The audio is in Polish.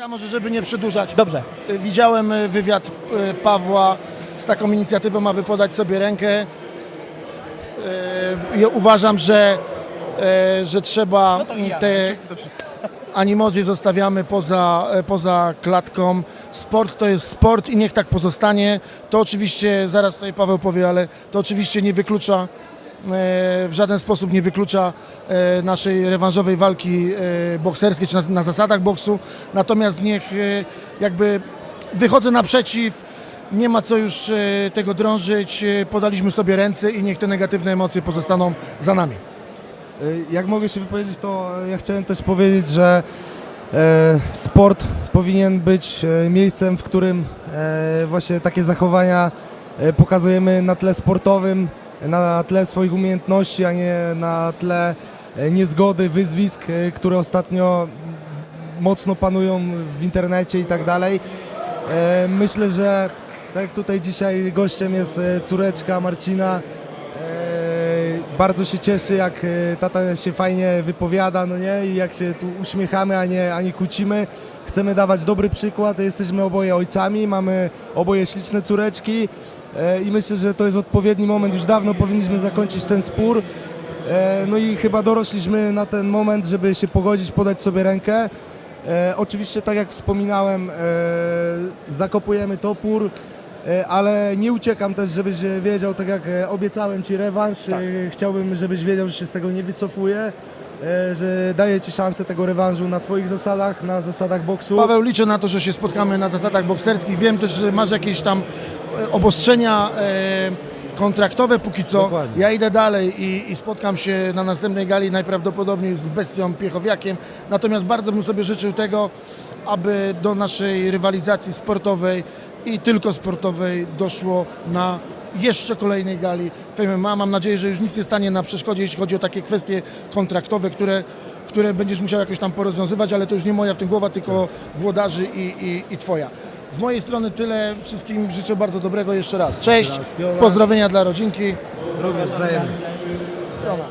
Ja może, żeby nie przedłużać. Dobrze. Y, Widziałem y, wywiad y, Pawła z taką inicjatywą, aby podać sobie rękę. Ja uważam, że, że trzeba te animozje zostawiamy poza, poza klatką. Sport to jest sport i niech tak pozostanie. To oczywiście, zaraz tutaj Paweł powie, ale to oczywiście nie wyklucza, w żaden sposób nie wyklucza e, naszej rewanżowej walki e, bokserskiej, czy na, zasadach boksu. Natomiast niech e, jakby wychodzę naprzeciw, nie ma co już e, tego drążyć, e, podaliśmy sobie ręce i niech te negatywne emocje pozostaną za nami. Jak mogę się wypowiedzieć, to ja chciałem też powiedzieć, że e, sport powinien być e, miejscem, w którym e, właśnie takie zachowania e, pokazujemy na tle sportowym, na tle swoich umiejętności, a nie na tle e, niezgody, wyzwisk, e, które ostatnio mocno panują w internecie i tak dalej. E, Myślę, że tak tutaj dzisiaj gościem jest córeczka Marcina, bardzo się cieszy, jak e, tata się fajnie wypowiada, no nie, i jak się tu uśmiechamy, a nie, a nie kłócimy. Chcemy dawać dobry przykład, jesteśmy oboje ojcami, mamy oboje śliczne córeczki e, i myślę, że to jest odpowiedni moment, już dawno powinniśmy zakończyć ten spór. E, No i chyba dorośliśmy na ten moment, żeby się pogodzić, podać sobie rękę. Oczywiście, tak jak wspominałem, zakopujemy topór, ale nie uciekam też, żebyś wiedział, tak jak e, obiecałem Ci rewanż, e, chciałbym, żebyś wiedział, że się z tego nie wycofuję, e, że daję Ci szansę tego rewanżu na Twoich zasadach, na zasadach boksu. Paweł, liczę na to, że się spotkamy na zasadach bokserskich. Wiem też, że masz jakieś tam e, obostrzenia e, kontraktowe póki co. Dokładnie. Ja idę dalej i, i spotkam się na następnej gali najprawdopodobniej z Bestią Piechowiakiem. Natomiast bardzo bym sobie życzył tego, aby do naszej rywalizacji sportowej i tylko sportowej doszło na jeszcze kolejnej gali Fame MMA. Mam nadzieję, że już nic nie stanie na przeszkodzie, jeśli chodzi o takie kwestie kontraktowe, które, które będziesz musiał jakoś tam porozwiązywać, ale to już nie moja w tym głowa, tylko włodarzy i, i, i Twoja. Z mojej strony tyle. Wszystkim życzę bardzo dobrego jeszcze raz. Cześć, pozdrowienia dla rodzinki. Również wzajemnie. Piona.